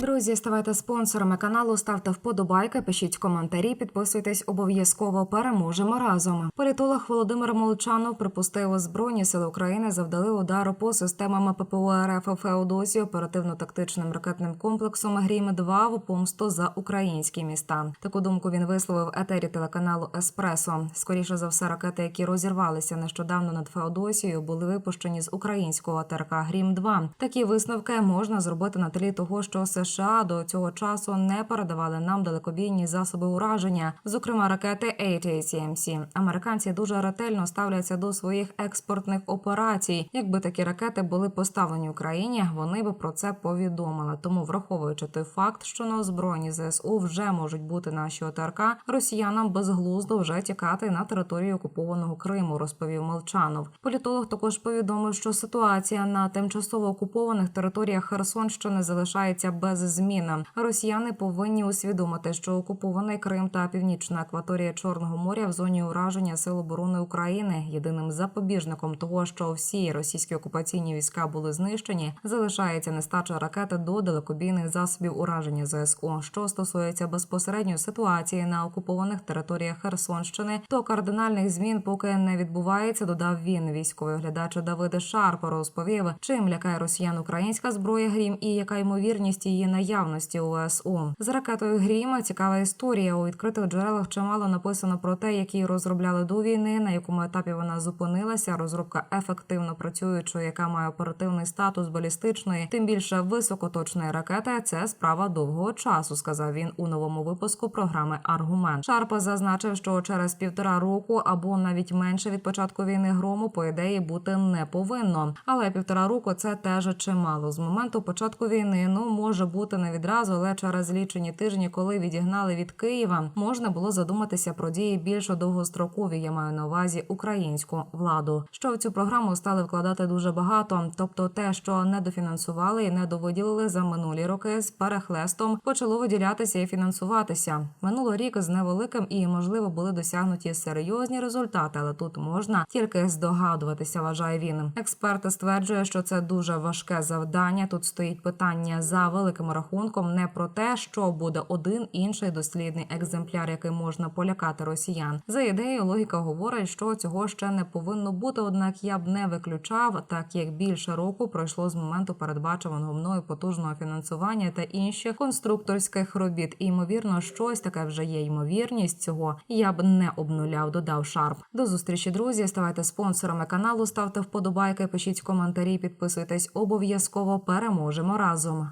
друзі, ставайте спонсорами каналу, ставте вподобайки, пишіть коментарі, підписуйтесь обов'язково. Переможемо разом. Політолог Володимир Молчанов припустив, збройні сили України завдали удару по системам ППО РФ Феодосії оперативно-тактичним ракетним комплексом Грім 2 в помсту за українські міста. Таку думку він висловив етері телеканалу Еспресо. Скоріше за все, ракети, які розірвалися нещодавно над Феодосією, були випущені з українського ТРК Грім 2 Такі висновки можна зробити на тлі того, що США до цього часу не передавали нам далекобійні засоби ураження, зокрема ракети ATACMC. Американці дуже ретельно ставляться до своїх експортних операцій. Якби такі ракети були поставлені Україні, вони би про це повідомили. Тому, враховуючи той факт, що на озброєнні ЗСУ вже можуть бути наші ОТРК, росіянам безглуздо вже тікати на територію окупованого Криму, розповів Молчанов. Політолог також повідомив, що ситуація на тимчасово окупованих територіях Херсонщини залишається без змін. Росіяни повинні усвідомити, що окупований Крим та північна акваторія Чорного моря в зоні ураження Сил оборони України єдиним запобіжником того, що всі російські окупаційні війська були знищені, залишається нестача ракети до далекобійних засобів ураження ЗСУ. Що стосується безпосередньо ситуації на окупованих територіях Херсонщини, то кардинальних змін поки не відбувається. Додав він. Військовий оглядач Давид Шарп розповів, чим лякає росіян українська зброя Грім і яка ймовірність її наявності у СУ. З ракетою Грім цікава історія. У відкритих джерелах чимало написано про те, як її розробляли до війни, на якому етапі вона зупинилася. Розробка ефективно працюючої, яка має оперативний статус балістичної, тим більше високоточної ракети. Це справа довгого часу, сказав він у новому випуску програми Аргумент. Шарпа зазначив, що через півтора року або навіть менше від початку війни грому по ідеї бути не повинно. Але півтора року це теж чимало. З моменту початку війни ну може бути не відразу, але через лічені тижні, коли відігнали від Києва, можна було задуматися про дії більш довгострокові. Я маю на увазі українську владу. Що в цю програму стали вкладати дуже багато. Тобто, те, що не дофінансували і не довиділили за минулі роки з перехлестом, почало виділятися і фінансуватися. Минуло рік з невеликим і можливо були досягнуті серйозні результати, але тут можна тільки здогадуватися. Вважає він. Експерт стверджує, що це дуже важке завдання. Тут стоїть питання за великим рахунком не про те, що буде один інший дослідний екземпляр, який можна полякати росіян. За ідеєю, логіка говорить, що цього ще не повинно бути. Однак я б не виключав, так як більше року пройшло з моменту передбачуваного мною потужного фінансування та інших конструкторських робіт. І ймовірно, щось таке вже є ймовірність цього. Я б не обнуляв. Додав Шарп. До зустрічі, друзі. Ставайте спонсорами каналу, ставте вподобайки, пишіть коментарі, підписуйтесь обов'язково. Переможемо разом.